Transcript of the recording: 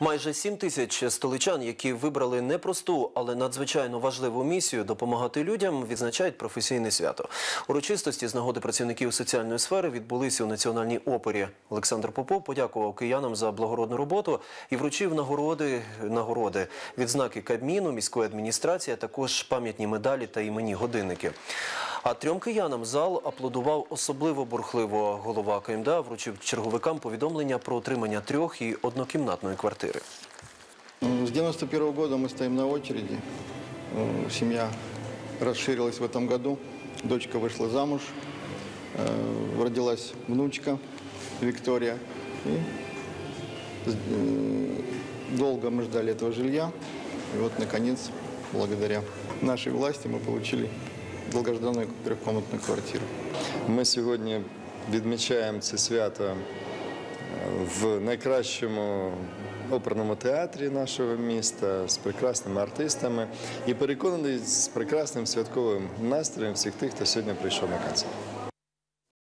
Майже 7 тисяч столичан, які вибрали непросту, але надзвичайно важливу місію допомагати людям, відзначають професійне свято. Урочистості з нагоди працівників соціальної сфери відбулися у національній опері. Олександр Попов подякував киянам за благородну роботу і вручив нагороди, нагороди відзнаки Кабміну, міської адміністрації, а також пам'ятні медалі та іменні годинники. А трьом киянам зал аплодував особливо бурхливо. Голова КМДА вручив черговикам повідомлення про отримання трьох і однокімнатної квартири. М, С 91 года мы стоим на очереди. Э, Семья расширилась в этом году. Дочка вышла замуж. Э, Родилась внучка Виктория. И с- э, долго мы ждали этого жилья. И вот, наконец, благодаря нашей власти мы получили долгожданную трехкомнатную квартиру. Ми сьогодні відмічаємо це свято е, в найкращому оперному театрі нашого міста з прекрасними артистами і переконаний з прекрасним святковим настроєм всіх тих, хто сьогодні прийшов на концерт.